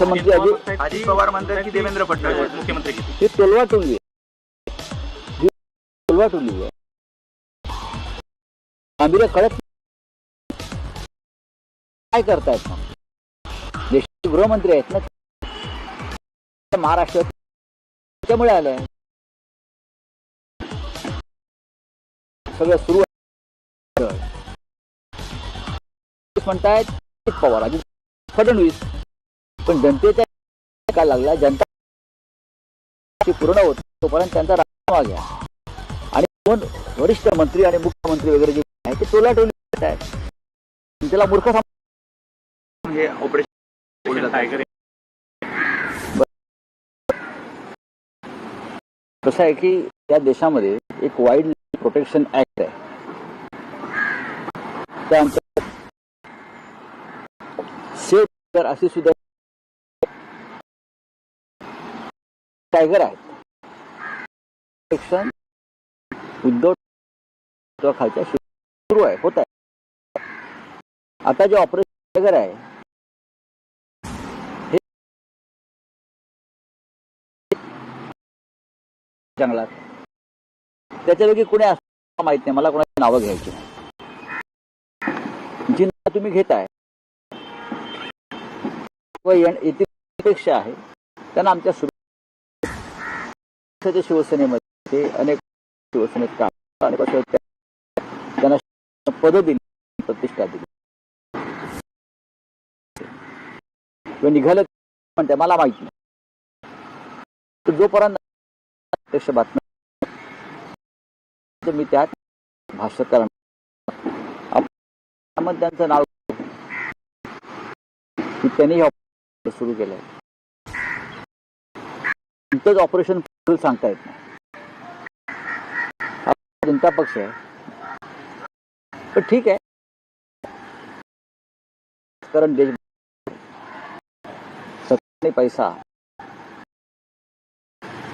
मुख्यमंत्री अजित अजित पवार म्हणतात की देवेंद्र फडणवीस. मुख्यमंत्री ही तलवा टोली आहे. ही तलवा टोली आहे. गांभीर्य कळत. काय करतायत मग? देशाचे गृहमंत्री आहेत ना महाराष्ट्रात त्याच्यामुळे आलंय सगळं सुरू. म्हणतायत अजित पवार अजित फडणवीस. पण जनतेचा काय लागला जनता पूर्ण होत तोपर्यंत त्यांचा राजीनामा घ्या. आणि दोन वरिष्ठ मंत्री आणि मुख्यमंत्री वगैरे जे आहे ते टोला टोली आहेत. त्याला मूर्ख ऑपरेशन टायगर कसं आहे की या देशामध्ये एक वाईल्ड प्रोटेक्शन ऍक्ट आहे. त्या अंतर्गत सेफ अशी सुद्धा टायगर आहेत प्रोटेक्शन उद्धव खालच्या सुरू आहे होत आहे. आता जे ऑपरेशन टायगर आहे हे जंगलात. त्याच्यापैकी कुणी असं माहीत नाही मला कोणाची नावं घ्यायची जी नावं तुम्ही घेताय व येथील अपेक्षा आहे त्यांना आमच्या सुरक्षेच्या शिवसेनेमध्ये अनेक शिवसेनेत काम अनेक वर्ष त्यांना पद दिली प्रतिष्ठा दिली. किंवा निघालं पण मला माहीत नाही. जोपर्यंत प्रत्यक्ष बातम्या मी त्यात भाष्य करणार आपण त्यांचं नाव त्यांनी सुरू केलंय. कोणतंच ऑपरेशन सांगता येत नाही. जनता पक्ष आहे. पण ठीक आहे. कारण देश सत्ता पैसा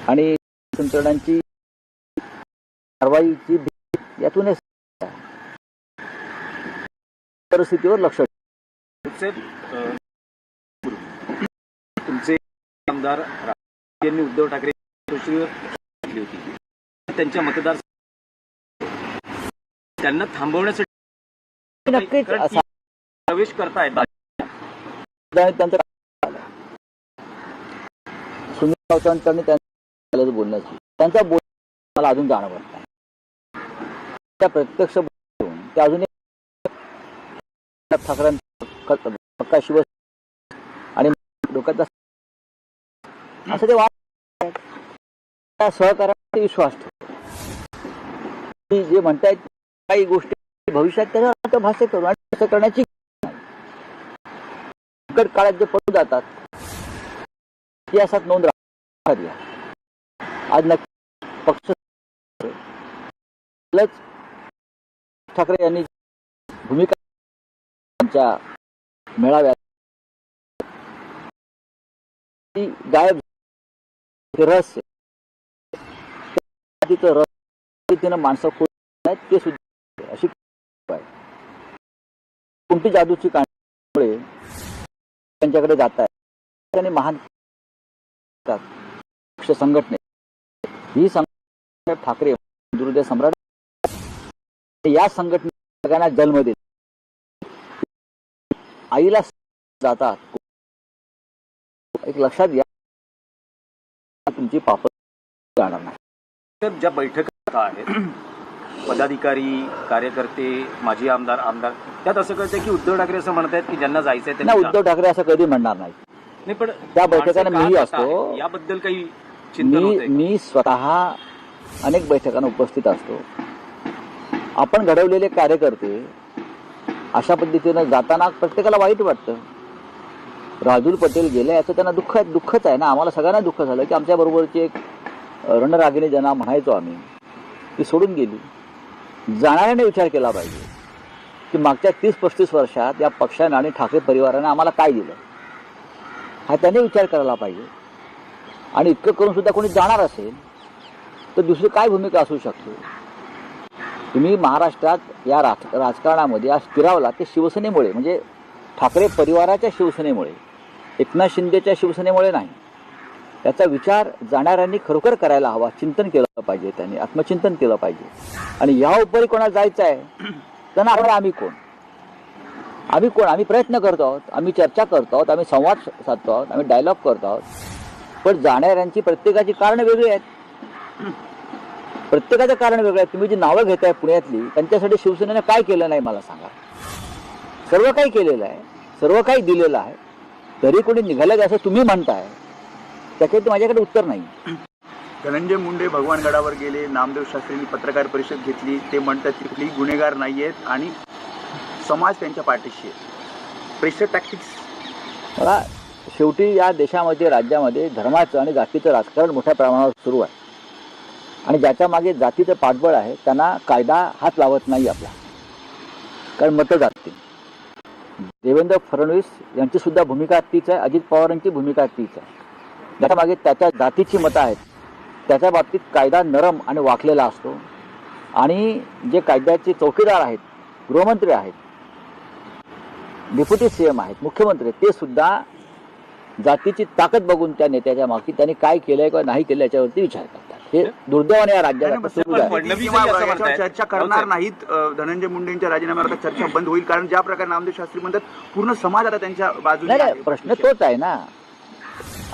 आणि यंत्रणांची कारवाईची भीती यातूनच परिस्थितीवर लक्ष तुमचे आमदार यांनी उद्धव ठाकरे होती. त्यांच्या मतदार त्यांना थांबवण्यासाठी नक्कीच. प्रवेश करतायत. सुनील त्यांचं बोलण्याची त्यांचा बोल मला अजून जाणवत नाही. त्या प्रत्यक्ष बोलून ते अजून ठाकरेंचा आणि डोक्याचा असं ते वाद त्या सहकार्यामध्ये विश्वास ठेवतो जे म्हणतायत काही गोष्टी भविष्यात त्याच्यावर भाष्य करू आणि असं करण्याची संकट काळात जे पडून जातात इतिहासात नोंद राहिली आज नक्की पक्ष ठाकरे यांनी भूमिका त्यांच्या मेळाव्यात गायब रहस्य तिचं रहस्य तिनं माणसं खोल आहेत ते सुद्धा अशी आहे. कोणती जादूची कामुळे त्यांच्याकडे जात आहे आणि महान पक्ष संघटने. ही संघटना ठाकरे दुर्दय सम्राट या संघटने सगळ्यांना जन्म देत आईला जातात. एक लक्षात घ्या तुमची पाप जाणार नाही. ज्या बैठका आहेत पदाधिकारी कार्यकर्ते माजी आमदार आमदार त्यात असं कळतंय की उद्धव ठाकरे असं म्हणत आहेत की ज्यांना जायचंय त्यांनी उद्धव ठाकरे असं कधी म्हणणार नाही. पण त्या बैठकांना मीही असतो. याबद्दल काही मी? मी स्वतः अनेक बैठकांना उपस्थित असतो. आपण घडवलेले कार्यकर्ते अशा पद्धतीनं जाताना प्रत्येकाला वाईट वाटतं. राजूल पटेल गेले याचं त्यांना दुःख दुःखच आहे ना. आम्हाला सगळ्यांना दुःख झालं की आमच्या बरोबरची एक रणरागिणी ज्यांना म्हणायचो आम्ही ती सोडून गेली. जाणाऱ्याने विचार केला पाहिजे की मागच्या तीस पस्तीस वर्षात या पक्षानं आणि ठाकरे परिवारानं आम्हाला काय दिलं? हा त्याने विचार करायला पाहिजे. आणि इतकं करून सुद्धा कोणी जाणार असेल तर दुसरी काय भूमिका असू शकते? तुम्ही महाराष्ट्रात या राज राजकारणामध्ये आज स्थिरावला ते शिवसेनेमुळे म्हणजे ठाकरे परिवाराच्या शिवसेनेमुळे एकनाथ शिंदेच्या शिवसेनेमुळे नाही. त्याचा विचार जाणाऱ्यांनी खरोखर करायला हवा. चिंतन केलं पाहिजे त्यांनी आत्मचिंतन केलं पाहिजे. आणि या उपरी कोणाला जायचं आहे त्यांना आपण आम्ही कोण? आम्ही कोण? आम्ही प्रयत्न करतो आहोत आम्ही चर्चा करतो आहोत आम्ही संवाद साधतो आहोत आम्ही डायलॉग करतो आहोत. पण जाणाऱ्यांची प्रत्येकाची कारणं वेगळी आहेत. प्रत्येकाचं कारण वेगळं आहे. तुम्ही जी नावं घेताय पुण्यातली त्यांच्यासाठी शिवसेनेनं काय केलं नाही मला सांगा. सर्व काही केलेलं आहे सर्व काही दिलेलं आहे. तरी कोणी निघालं असं तुम्ही म्हणताय. त्याच्यात माझ्याकडे उत्तर नाही. धनंजय मुंडे भगवानगडावर गेले नामदेव शास्त्रींनी पत्रकार परिषद घेतली ते म्हणतात की कुठलेही गुन्हेगार नाही आहेत आणि समाज त्यांच्या पाठीशी आहे. प्रेशर टॅक्टिक्स मला शेवटी या देशामध्ये राज्यामध्ये धर्माचं आणि जातीचं राजकारण मोठ्या प्रमाणावर सुरू आहे. आणि ज्याच्या मागे जातीचं पाठबळ आहे त्यांना कायदा हात लावत नाही आपला. कारण मतं जातील देवेंद्र फडणवीस यांची सुद्धा भूमिका तीच आहे अजित पवारांची भूमिका तीच आहे. ज्याच्या मागे त्याच्या जातीची मतं आहेत. त्याच्या बाबतीत कायदा नरम आणि वाकलेला असतो. आणि जे कायद्याचे चौकीदार आहेत गृहमंत्री आहेत डेप्युटी सी एम आहेत मुख्यमंत्री आहेत, ते सुद्धा जातीची ताकद बघून त्या नेत्याच्या मागची त्यांनी काय केलंय किंवा नाही केलं याच्यावरती विचार करतात. हे दुर्दैवाने या राज्यात. चर्चा करणार नाहीत. धनंजय मुंडेंच्या राजीनाम्यावर चर्चा बंद होईल कारण ज्या प्रकारे नामदेव शास्त्री म्हणतात पूर्ण समाज आता त्यांच्या आहे. प्रश्न तोच आहे ना.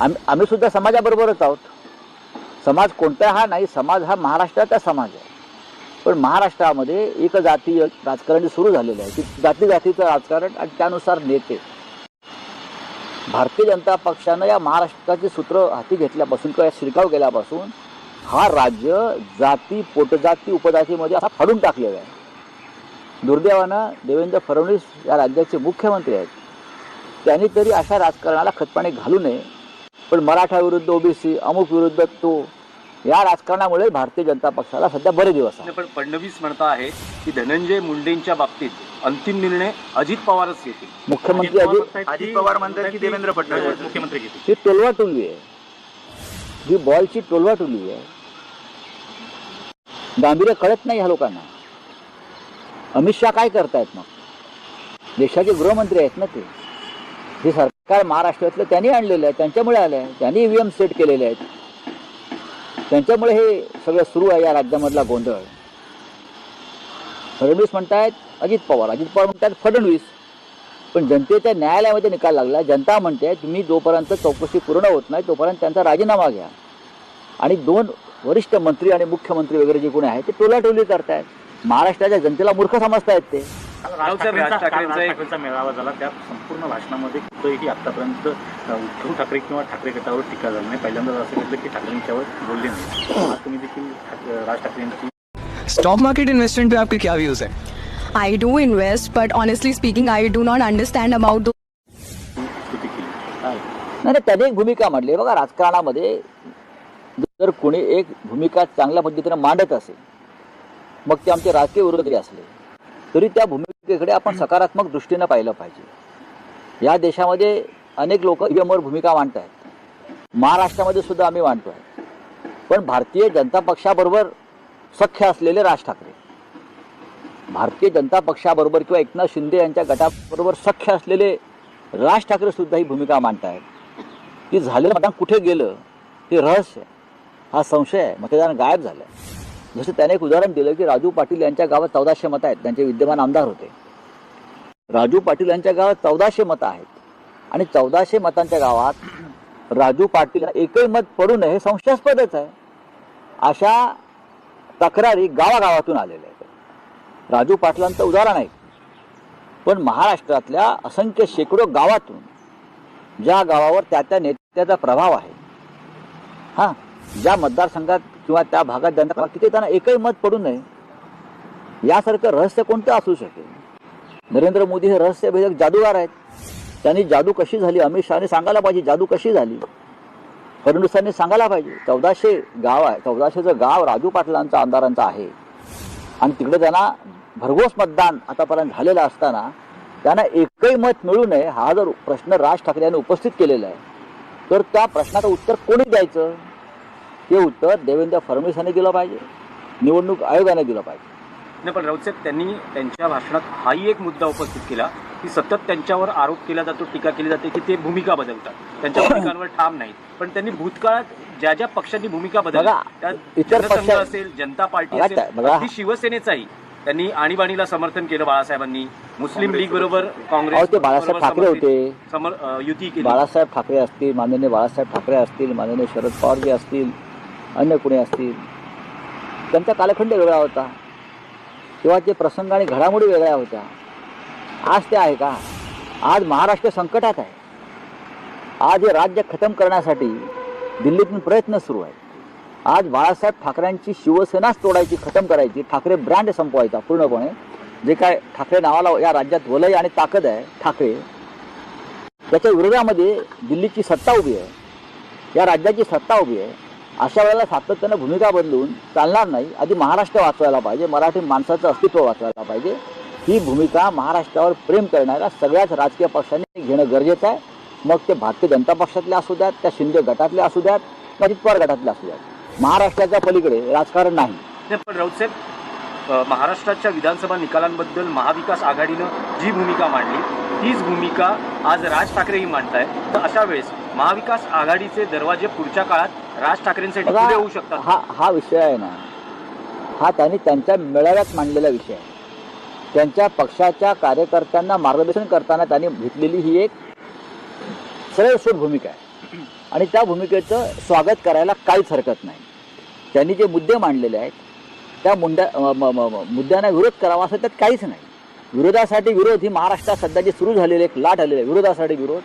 आम्ही आम्ही सुद्धा समाजाबरोबरच आहोत. समाज कोणता हा नाही समाज हा महाराष्ट्राचा समाज आहे. पण महाराष्ट्रामध्ये एक जातीय राजकारण सुरू झालेलं आहे. की जाती जातीचं राजकारण आणि त्यानुसार नेते. भारतीय जनता पक्षानं या महाराष्ट्राचे सूत्र हाती घेतल्यापासून किंवा शिरकाव केल्यापासून हा राज्य जाती पोटजाती उपजातीमध्ये असा फाडून टाकलेला आहे. दुर्दैवानं देवेंद्र फडणवीस या राज्याचे मुख्यमंत्री आहेत. त्यांनी तरी अशा राजकारणाला खतपाणी घालू नये. पण मराठा विरुद्ध ओबीसी अमुक विरुद्ध तो या राजकारणामुळे भारतीय जनता पक्षाला सध्या बरे दिवस आहेत. पण फडणवीस म्हणता आहे की धनंजय मुंडेंच्या बाबतीत अंतिम निर्णय अजित पवारच घेतील. मुख्यमंत्री अजित अजित पवार म्हणतात की देवेंद्र फडणवीस. मुख्यमंत्री घेतील. ही टोलवाटोलवी आहे. ही बॉलची टोलवाटोलवी आहे. गांभीर्य कळत नाही ह्या लोकांना. अमित शहा काय करतायत मग? देशाचे गृहमंत्री आहेत ना ते. हे सरकार महाराष्ट्रातलं त्यांनी आणलेलं आहे त्यांच्यामुळे आलं आहे त्यांनी ईव्हीएम सेट केलेले आहेत. त्यांच्यामुळे हे सगळं सुरू आहे या राज्यामधला गोंधळ. फडणवीस म्हणतायत अजित पवार. अजित पवार म्हणतात फडणवीस. पण जनतेच्या न्यायालयामध्ये निकाल लागला जनता म्हणते तुम्ही जोपर्यंत चौकशी पूर्ण होत नाही तोपर्यंत त्यांचा राजीनामा घ्या. आणि दोन वरिष्ठ मंत्री आणि मुख्यमंत्री वगैरे जे कोणी आहेत ते टोलाटोली करतायत. महाराष्ट्राच्या जनतेला मूर्ख समजतायत ते. राज ठाकरेंचा एक- मेळावा झाला. त्या संपूर्ण भाषणामध्ये कुठेही आतापर्यंत उद्धव ठाकरे किंवा ठाकरे गटावर टीका झाली नाही. पहिल्यांदाच असं घेतलं की ठाकरेंच्यावर बोलले नाही. तुम्ही देखील राज ठाकरेंची स्टॉक मार्केट इन्वेस्टमेंट पे आपके क्या व्यूज है? Honestly speaking, I do not understand about the स्तुती केली. नाही नाही, त्याने एक भूमिका मांडली. बघा राजकारणामध्ये जर कोणी एक भूमिका चांगल्या पद्धतीने मांडत असेल मग ते आमचे राजकीय विरोधी असले. तरी त्या भूमिकेकडे आपण सकारात्मक दृष्टीनं पाहिलं पाहिजे. या देशामध्ये अनेक लोक ईव्हीएमवर भूमिका मांडत आहेत महाराष्ट्रामध्ये सुद्धा आम्ही मांडतो आहे पण भारतीय जनता पक्षाबरोबर सख्य असलेले राज ठाकरे. भारतीय जनता पक्षाबरोबर किंवा एकनाथ शिंदे यांच्या गटाबरोबर सख्य असलेले राज ठाकरे सुद्धा ही भूमिका मांडत आहेत की झालेलं मतदान कुठे गेलं हे रहस्य हा संशय आहे मतदान गायब झालं जसं त्याने एक उदाहरण दिलं की राजू पाटील यांच्या गावात चौदाशे मतं आहेत. त्यांचे विद्यमान आमदार होते. राजू पाटील यांच्या गावात चौदाशे मतं आहेत. आणि चौदाशे मतांच्या गावात राजू पाटील एकही मत पडू नये हे संशयास्पदच आहे. अशा तक्रारी गावागावातून आलेल्या आहेत. राजू पाटलांचं उदाहरण आहे. पण महाराष्ट्रातल्या असंख्य शेकडो गावातून ज्या गावावर त्या त्या नेत्याचा प्रभाव आहे. हां. ज्या मतदारसंघात किंवा त्या भागात जनता तिथे त्यांना एकही मत पडू नये यासारखं रहस्य कोणतं असू शकेल? नरेंद्र मोदी हे रहस्यभेदक जादूगार आहेत. त्यांनी जादू कशी झाली अमित शहाने सांगायला पाहिजे जादू कशी झाली? फडणवीसांनी सांगायला पाहिजे चौदाशे गाव आहे चौदाशेचं गाव राजू पाटलांचं आमदारांचं आहे आणि तिकडे त्यांना भरघोस मतदान आतापर्यंत झालेलं असताना त्यांना एकही मत मिळू नये हा जर प्रश्न राज ठाकरे यांनी उपस्थित केलेला आहे तर त्या प्रश्नाचं उत्तर कोणी द्यायचं? हे उत्तर देवेंद्र फडणवीस यांनी दिलं पाहिजे. निवडणूक आयोगाने दिलं पाहिजे. नाही पण राऊत साहेब त्यांनी त्यांच्या भाषणात हाही एक मुद्दा उपस्थित केला की सतत त्यांच्यावर आरोप केला जातो टीका केली जाते की ते भूमिका बदलतात. त्यांच्या भूमिकांवर ठाम नाहीत. पण त्यांनी भूतकाळात ज्या ज्या पक्षांनी भूमिका बदलल्या इतर पक्ष- असेल जनता पार्टी असेल शिवसेनेचाही त्यांनी आणीबाणीला समर्थन केलं बाळासाहेबांनी. मुस्लिम लीग बरोबर काँग्रेस बाळासाहेब ठाकरे होते. युती केली. बाळासाहेब ठाकरे असतील माननीय बाळासाहेब ठाकरे असतील माननीय शरद पवारजी असतील अन्य कोणी असतील. त्यांचा कालखंड वेगळा होता. किंवा ते प्रसंग आणि घडामोडी वेगळ्या होत्या. आज ते आहे का? आज महाराष्ट्र संकटात आहे. आज हे राज्य खतम करण्यासाठी दिल्लीतून प्रयत्न सुरू आहेत. आज बाळासाहेब ठाकरेंची शिवसेनाच तोडायची खतम करायची. ठाकरे ब्रँड संपवायचा पूर्णपणे. जे काय ठाकरे नावाला या राज्यात वलय आणि ताकद आहे ठाकरे. त्याच्या विरोधामध्ये दिल्लीची सत्ता उभी आहे. या राज्याची सत्ता उभी आहे. अशा वेळेला सातत्यानं भूमिका बदलून चालणार नाही. आधी महाराष्ट्र वाचवायला पाहिजे मराठी माणसाचं अस्तित्व वाचवायला पाहिजे. ही भूमिका महाराष्ट्रावर प्रेम करणाऱ्या सगळ्याच राजकीय पक्षांनी घेणं गरजेचं आहे. मग ते भारतीय जनता पक्षातले असू द्यात त्या शिंदे गटातले असू द्यात किंवा अजित पवार गटातले असू द्यात. महाराष्ट्राच्या पलीकडे राजकारण नाही. पण राऊत साहेब महाराष्ट्राच्या विधानसभा निकालांबद्दल महाविकास आघाडीनं जी भूमिका मांडली तीच भूमिका आज राज ठाकरेही मांडताय तर अशा वेळेस महाविकास आघाडीचे दरवाजे पुढच्या काळात राज ठाकरेंसाठी खुले होऊ शकतात हा हा विषय आहे ना हा त्यांनी त्यांच्या मेळाव्यात मांडलेला विषय आहे. त्यांच्या पक्षाच्या कार्यकर्त्यांना मार्गदर्शन करताना त्यांनी घेतलेली ही एक सरळसोट भूमिका आहे. आणि त्या भूमिकेचं स्वागत करायला काहीच हरकत नाही. त्यांनी जे मुद्दे मांडलेले आहेत त्या मुंड्या म- म- म- मुद्द्यांना विरोध करावा असं त्यात काहीच नाही. विरोधासाठी विरोध ही महाराष्ट्रात सध्या जी सुरू झालेली एक लाट आलेली आहे. विरोधासाठी विरोध.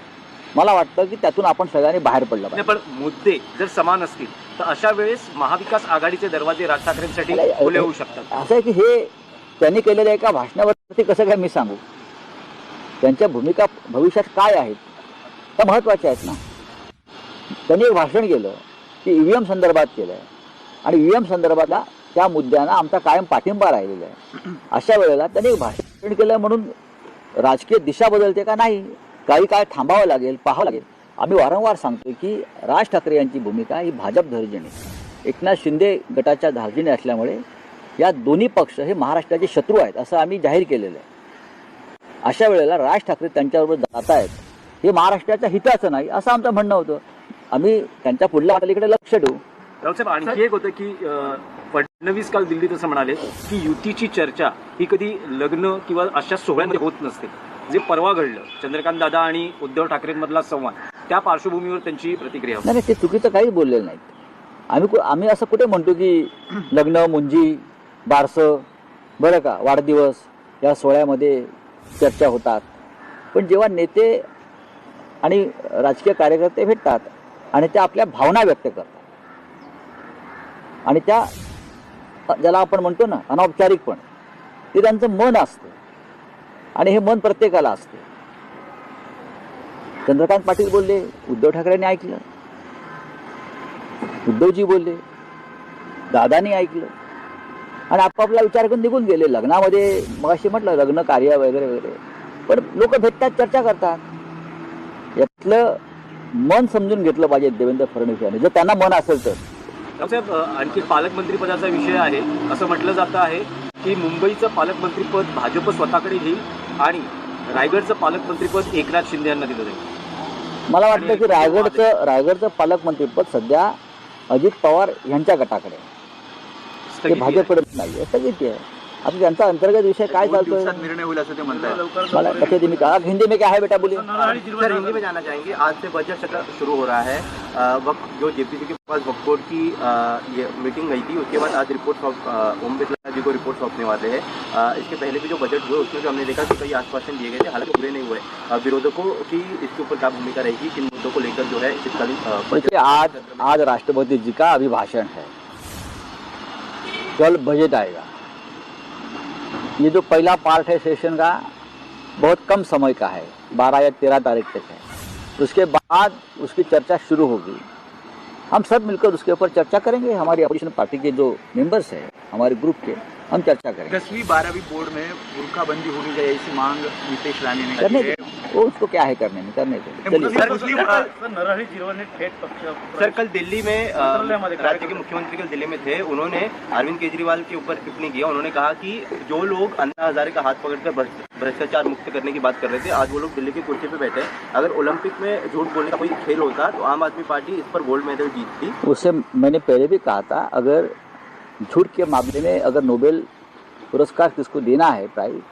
मला वाटतं की त्यातून आपण सगळ्यांनी बाहेर पडलं पाहिजे. पण मुद्दे जर समान असतील तर अशा वेळेस महाविकास आघाडीचे दरवाजे राज ठाकरेंसाठी खुले होऊ शकतात. असं आहे की हे त्यांनी केलेल्या एका भाषणावरती कसं काय मी सांगू? त्यांच्या भूमिका भविष्यात काय आहेत त्या महत्त्वाच्या आहेत ना. त्यांनी एक भाषण केलं की ईव्हीएम संदर्भात केलं आहे आणि ईव्हीएम संदर्भातला त्या मुद्द्यांना आमचा कायम पाठिंबा राहिलेला आहे. अशा वेळेला त्यांनी भाषण केलं म्हणून राजकीय दिशा बदलते का नाही काही काळ थांबावं लागेल पाहावं लागेल. आम्ही वारंवार सांगतो की राज ठाकरे यांची भूमिका ही भाजप धर्जिणी एकनाथ शिंदे गटाच्या धार्जिणी असल्यामुळे या दोन्ही पक्ष हे महाराष्ट्राचे शत्रू आहेत असं आम्ही जाहीर केलेलं आहे. अशा वेळेला राज ठाकरे त्यांच्याबरोबर जात आहेत हे महाराष्ट्राच्या हिताचं नाही असं आमचं म्हणणं होतं. आम्ही त्यांच्या पुढल्या वाटलीकडे लक्ष ठेवू रावसाहेब आणखी एक होतं की फडणवीस काल दिल्लीत असं म्हणाले की युतीची चर्चा ही कधी लग्न किंवा अशा सोहळ्यामध्ये होत नसते. जे परवा घडलं चंद्रकांत दादा आणि उद्धव ठाकरेंमधला संवाद त्या पार्श्वभूमीवर त्यांची प्रतिक्रिया होती. नाही ते चुकीचं काही बोललेलं नाहीत. आम्ही आम्ही असं कुठे म्हणतो की लग्न मुंजी बारसं बरं का वाढदिवस या सोहळ्यामध्ये चर्चा होतात. पण जेव्हा नेते आणि राजकीय कार्यकर्ते भेटतात आणि त्या आपल्या भावना व्यक्त करतात आणि त्या ज्याला आपण म्हणतो ना अनौपचारिकपण ते त्यांचं मन असतं. आणि हे मन प्रत्येकाला असतं. चंद्रकांत पाटील बोलले उद्धव ठाकरेंनी ऐकलं. उद्धवजी बोलले दादानी ऐकलं. आणि आपापला विचार करून निघून गेले. लग्नामध्ये मगाशी म्हटलं लग्न कार्य वगैरे वगैरे. पण लोक भेटतात चर्चा करतात. यातलं मन समजून घेतलं पाहिजे देवेंद्र फडणवीस यांनी. जर त्यांना मन असेल तर. रावसाहेब अ, आणखी पालकमंत्री पदाचा विषय आहे असं म्हटलं जातं आहे की मुंबईचं पालकमंत्रीपद भाजप स्वतःकडे घेईल आणि रायगडचं पालकमंत्रीपद एकनाथ शिंदे यांना दिलं जाईल मला वाटतं की रायगडचं रायगडचं पालकमंत्रीपद सध्या अजित पवार यांच्या गटाकडे आहे. आहे. भाजपकडे नाही स्थगिती आहे आता त्यांचा अंतर्गत विषय काय चालतोय? निर्णय होईल असं ते म्हणतात मला मी कहा हिंदी में क्या है बेटा बोलिए? सर हिंदी में जाना चाहेंगे। आज से बजट सत्र शुरू हो रहा है। वक्त जो जेपीसी के पास वक्फ बोर्ड की ये मीटिंग गई थी उसके बाद आज रिपोर्ट सौंप ओम बिरला जी को रिपोर्ट सौंपने वाले हैं। इसके पहले भी जो बजट हुए उसमें भी हमने देखा कि कई आश्वासन दिए गए थे हालाँकि पूरे नहीं हुए। विरोधकों की इसके ऊपर क्या भूमिका रहेगी किन मुद्दों को लेकर जो है शीतकालीन बजट आज आज राष्ट्रपति जी का अभिभाषण है। कल बजट आएगा। ये जो पहला पार्ट है सेशन का, बहुत कम समय का है, बारह या तेरह तारीख तक है। उसके बाद उसकी चर्चा शुरू होगी। हम सब मिलकर उसके ऊपर चर्चा करेंगे, हमारी अपोजिशन पार्टी के जो मेंबर्स हैं, हमारे ग्रुप के। हम चर्चा करेंगे? दसवीं बारहवीं बोर्ड में बुरखाबंदी होनी चाहिए ऐसी मांग नीतीश राणे ने करने की दे। वो उसको क्या है करने में? करने दे। सर कल दिल्ली में राज्य के मुख्यमंत्री कल दिल्ली में थे। उन्होंने अरविंद केजरीवाल के ऊपर टिप्पणी किया उन्होंने कहा कि जो लोग अन्ना हजारे का हाथ पकड़कर भ्रष्ट- भ्रष्टाचार मुक्त करने की बात कर रहे थे आज वो लोग दिल्ली के कुर्सी पे बैठे अगर ओलंपिक में झूठ बोलने का कोई खेल होता तो आम आदमी पार्टी इस पर गोल्ड मेडल जीतती। उससे मैंने पहले भी कहा था अगर झूठ के मामले में अगर नोबेल पुरस्कार किसको देना है प्राइज,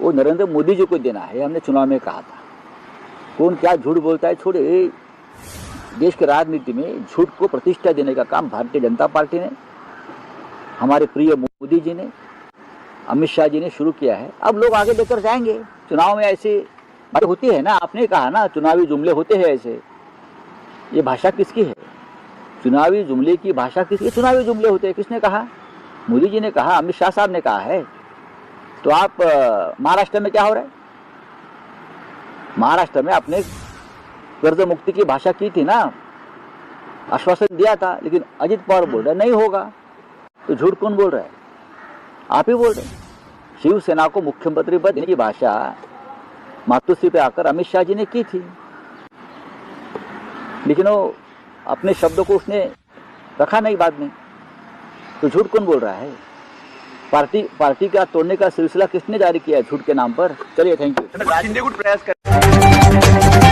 वो नरेंद्र मोदी जी को देना है, हमने चुनाव में कहा था। कौन क्या झूठ बोलता है छोड़े, देश के राजनीति में झूठ को प्रतिष्ठा देने का काम भारतीय जनता पार्टी ने, हमारे प्रिय मोदी जी ने, अमित शाह जी ने शुरू किया है। अब लोग आगे लेकर जाएँगे। चुनाव में ऐसी बात होती है ना, आपने कहा ना, चुनावी जुमले होते हैं ऐसे। ये भाषा किसकी है? चुनावी जुमले की भाषा किसकी ये चुनावी जुमले होते हैं, किसने कहा? मोदी जी ने कहा, अमित शाह साहब ने कहा है। तो आप महाराष्ट्र में क्या हो रहा है? महाराष्ट्र में आपने कर्ज मुक्ति की भाषा की थी ना। आश्वासन दिया था, लेकिन अजित पवार बोल रहे नहीं होगा। तो झूठ कौन बोल रहा है? आप ही बोल रहे शिवसेना को मुख्यमंत्री पद की भाषा मातुश्री पे आकर अमित शाह जी ने की थी। लेकिन वो अपने शब्दों को उसने रखा नहीं बाद में। तो झूठ कौन बोल रहा है? पार्टी पार्टी का तोड़ने का सिलसिला किसने जारी किया है झूठ के नाम पर? चलिए थैंक यू प्रयास कर